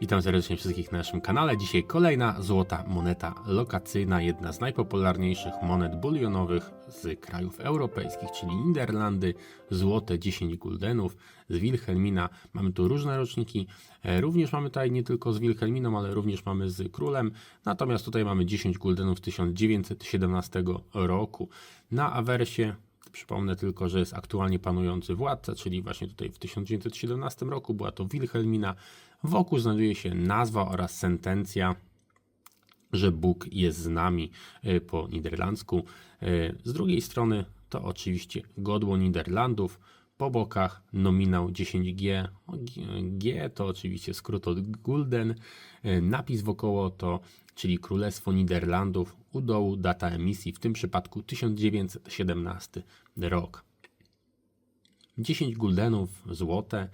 Witam serdecznie wszystkich na naszym kanale. Dzisiaj kolejna złota moneta lokacyjna, jedna z najpopularniejszych monet bulionowych z krajów europejskich, czyli Niderlandy, złote 10 guldenów z Wilhelmina. Mamy tu różne roczniki. E, Również mamy tutaj nie tylko z Wilhelminą, ale również mamy z królem. Natomiast tutaj mamy 10 guldenów z 1917 roku. Na awersie Przypomnę tylko, że jest aktualnie panujący władca, czyli właśnie tutaj w 1917 roku była to Wilhelmina. Wokół znajduje się nazwa oraz sentencja, że Bóg jest z nami y, po niderlandzku. Y, Z drugiej strony to oczywiście godło Niderlandów. Po bokach nominał 10G. O, G- G to oczywiście skrót od Gulden. Y, Napis wokoło to, czyli Królestwo Niderlandów. U dołu data emisji, w tym przypadku 1917 rok. 10 guldenów złote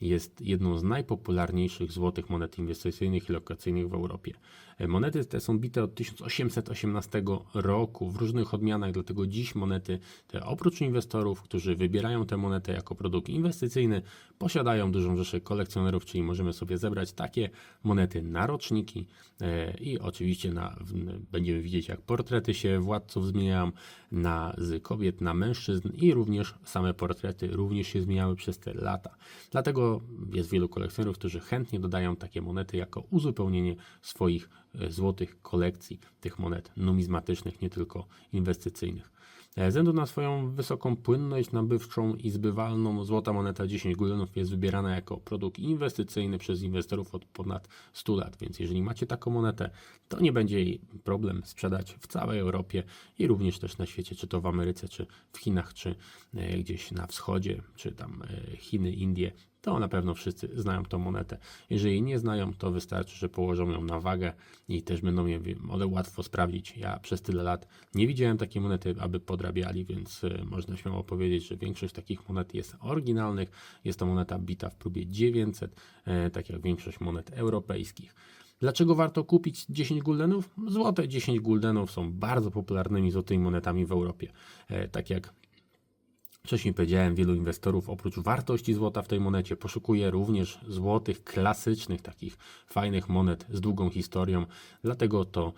jest jedną z najpopularniejszych złotych monet inwestycyjnych i lokacyjnych w Europie. E, Monety te są bite od 1818 roku w różnych odmianach, dlatego dziś monety te oprócz inwestorów, którzy wybierają tę monetę jako produkt inwestycyjny, posiadają dużą rzeszę kolekcjonerów, czyli możemy sobie zebrać takie monety na roczniki e, i oczywiście na, będziemy widzieć jak portrety się władców zmieniają na, z kobiet na mężczyzn i również same portrety również się zmieniały przez te lata. Dlatego jest wielu kolekcjonerów, którzy chętnie dodają takie monety jako uzupełnienie swoich złotych kolekcji tych monet numizmatycznych, nie tylko inwestycyjnych. E, Ze względu na swoją wysoką płynność nabywczą i zbywalną, złota moneta 10 guldenów jest wybierana jako produkt inwestycyjny przez inwestorów od ponad 100 lat. Więc jeżeli macie taką monetę, to nie będzie jej problem sprzedać w całej Europie i również też na świecie, czy to w Ameryce, czy w Chinach, czy e, gdzieś na wschodzie, czy tam e, Chiny, Indie. To na pewno wszyscy znają tą monetę. Jeżeli nie znają, to wystarczy, że położą ją na wagę i też będą je ale łatwo sprawdzić. Ja przez tyle lat nie widziałem takiej monety, aby podrabiali, więc y, można śmiało powiedzieć, że większość takich monet jest oryginalnych. Jest to moneta bita w próbie 900, e, tak jak większość monet europejskich. Dlaczego warto kupić 10 guldenów? Złote 10 guldenów są bardzo popularnymi złotymi monetami w Europie. E, Tak jak Wcześniej powiedziałem, wielu inwestorów oprócz wartości złota w tej monecie poszukuje również złotych, klasycznych, takich fajnych monet z długą historią. Dlatego to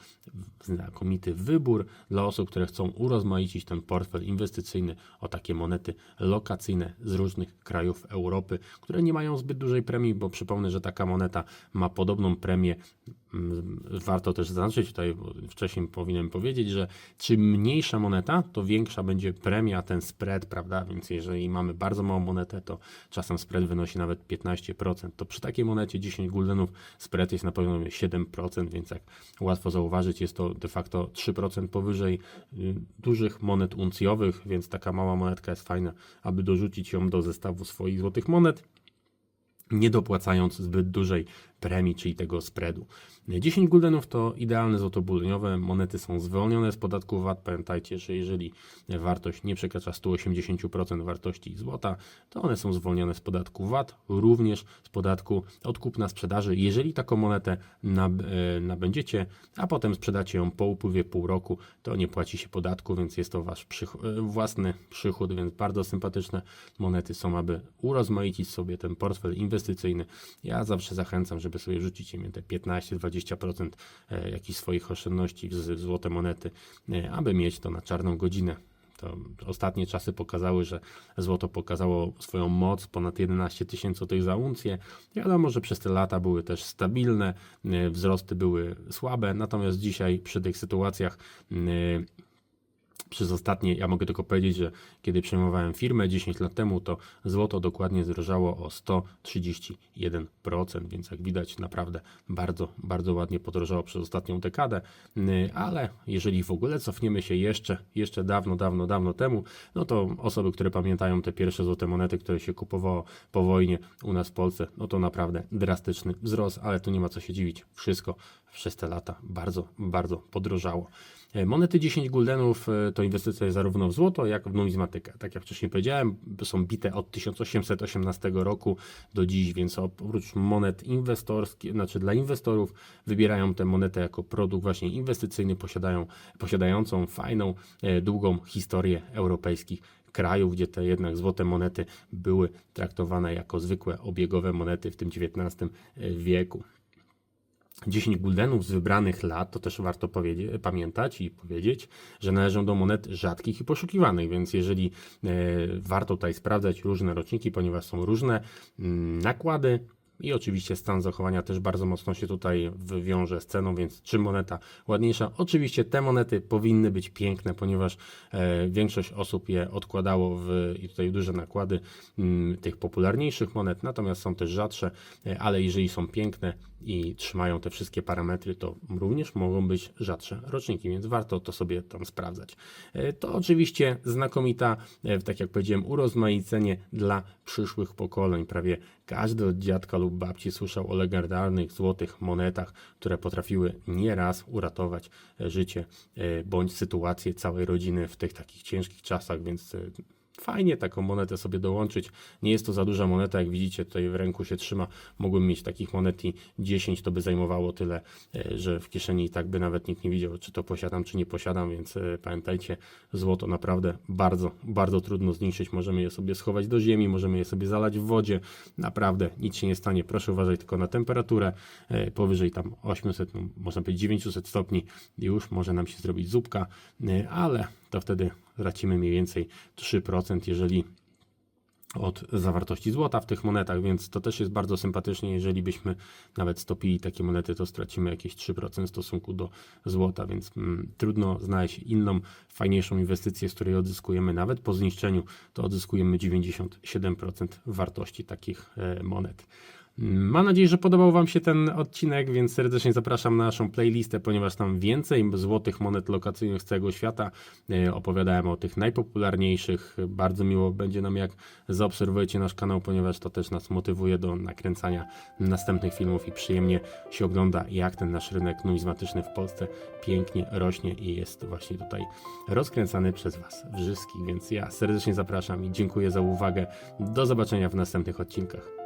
znakomity wybór dla osób, które chcą urozmaicić ten portfel inwestycyjny o takie monety lokacyjne z różnych krajów Europy, które nie mają zbyt dużej premii, bo przypomnę, że taka moneta ma podobną premię Warto też zaznaczyć tutaj, wcześniej powinienem powiedzieć, że czym mniejsza moneta, to większa będzie premia, ten spread, prawda? Więc jeżeli mamy bardzo małą monetę, to czasem spread wynosi nawet 15%. To przy takiej monecie 10 guldenów spread jest na poziomie 7%, więc jak łatwo zauważyć, jest to de facto 3% powyżej y, dużych monet uncjowych, więc taka mała monetka jest fajna, aby dorzucić ją do zestawu swoich złotych monet nie dopłacając zbyt dużej premii, czyli tego spreadu. 10 guldenów to idealne złoto. Monety są zwolnione z podatku VAT. Pamiętajcie, że jeżeli wartość nie przekracza 180% wartości złota, to one są zwolnione z podatku VAT, również z podatku od kupna sprzedaży. Jeżeli taką monetę nab e, nabędziecie, a potem sprzedacie ją po upływie pół roku, to nie płaci się podatku, więc jest to wasz e, własny przychód, więc bardzo sympatyczne monety są, aby urozmaicić sobie ten portfel inwestycyjny. Ja zawsze zachęcam, żeby sobie rzucić im te 15-20% e, jakichś swoich oszczędności w złote monety, e, aby mieć to na czarną godzinę. To ostatnie czasy pokazały, że złoto pokazało swoją moc, ponad 11 tysięcy złotych za uncję. Wiadomo, że przez te lata były też stabilne, e, wzrosty były słabe, natomiast dzisiaj przy tych sytuacjach e, przez ostatnie, ja mogę tylko powiedzieć, że kiedy przejmowałem firmę 10 lat temu, to złoto dokładnie zdrożało o 131%, więc jak widać naprawdę bardzo, bardzo ładnie podrożało przez ostatnią dekadę, Yy, ale jeżeli w ogóle cofniemy się jeszcze, jeszcze dawno, dawno, dawno temu, no to osoby, które pamiętają te pierwsze złote monety, które się kupowało po wojnie u nas w Polsce, no to naprawdę drastyczny wzrost, ale tu nie ma co się dziwić, wszystko przez te lata bardzo, bardzo podrożało. E, Monety 10 guldenów e, to inwestycja zarówno w złoto, jak w numizmatykę. Tak jak wcześniej powiedziałem, są bite od 1818 roku do dziś, więc oprócz monet inwestorskich, znaczy dla inwestorów wybierają tę monetę jako produkt właśnie inwestycyjny, posiadają, posiadającą fajną, e, długą historię europejskich krajów, gdzie te jednak złote monety były traktowane jako zwykłe obiegowe monety w tym XIX wieku. 10 guldenów z wybranych lat, to też warto pamiętać i powiedzieć, że należą do monet rzadkich i poszukiwanych, więc jeżeli e, warto tutaj sprawdzać różne roczniki, ponieważ są różne mm, nakłady, i oczywiście stan zachowania też bardzo mocno się tutaj wiąże z ceną, więc czym moneta ładniejsza? Oczywiście te monety powinny być piękne, ponieważ e, większość osób je odkładało w, i tutaj duże nakłady mm, tych popularniejszych monet, natomiast są też rzadsze, e, ale jeżeli są piękne i trzymają te wszystkie parametry, to również mogą być rzadsze roczniki, więc warto to sobie tam sprawdzać. E, To oczywiście znakomita, e, tak jak powiedziałem, urozmaicenie dla przyszłych pokoleń. Prawie każdy od dziadka lub babci słyszał o legendarnych złotych monetach, które potrafiły nieraz uratować e, życie e, bądź sytuację całej rodziny w tych takich ciężkich czasach, więc e, Fajnie taką monetę sobie dołączyć. Nie jest to za duża moneta, jak widzicie, tutaj w ręku się trzyma. Mogłem mieć takich monet i 10, to by zajmowało tyle, e, że w kieszeni i tak by nawet nikt nie widział, czy to posiadam, czy nie posiadam, więc e, pamiętajcie, złoto naprawdę bardzo, bardzo trudno zniszczyć. Możemy je sobie schować do ziemi, możemy je sobie zalać w wodzie. Naprawdę nic się nie stanie. Proszę uważać tylko na temperaturę. E, Powyżej tam 800, no, można powiedzieć 900 stopni już może nam się zrobić zupka, ale to wtedy tracimy mniej więcej 3%, jeżeli od zawartości złota w tych monetach, więc to też jest bardzo sympatycznie. Jeżeli byśmy nawet stopili takie monety, to stracimy jakieś 3% w stosunku do złota, więc mm, trudno znaleźć inną, fajniejszą inwestycję, z której odzyskujemy nawet po zniszczeniu, to odzyskujemy 97% wartości takich e, monet. Mam nadzieję, że podobał Wam się ten odcinek, więc serdecznie zapraszam na naszą playlistę, ponieważ tam więcej złotych monet lokacyjnych z całego świata. E, Opowiadałem o tych najpopularniejszych. Bardzo miło będzie nam, jak zaobserwujecie nasz kanał, ponieważ to też nas motywuje do nakręcania następnych filmów i przyjemnie się ogląda, jak ten nasz rynek numizmatyczny w Polsce pięknie rośnie i jest właśnie tutaj rozkręcany przez Was wszystkich. Więc ja serdecznie zapraszam i dziękuję za uwagę. Do zobaczenia w następnych odcinkach.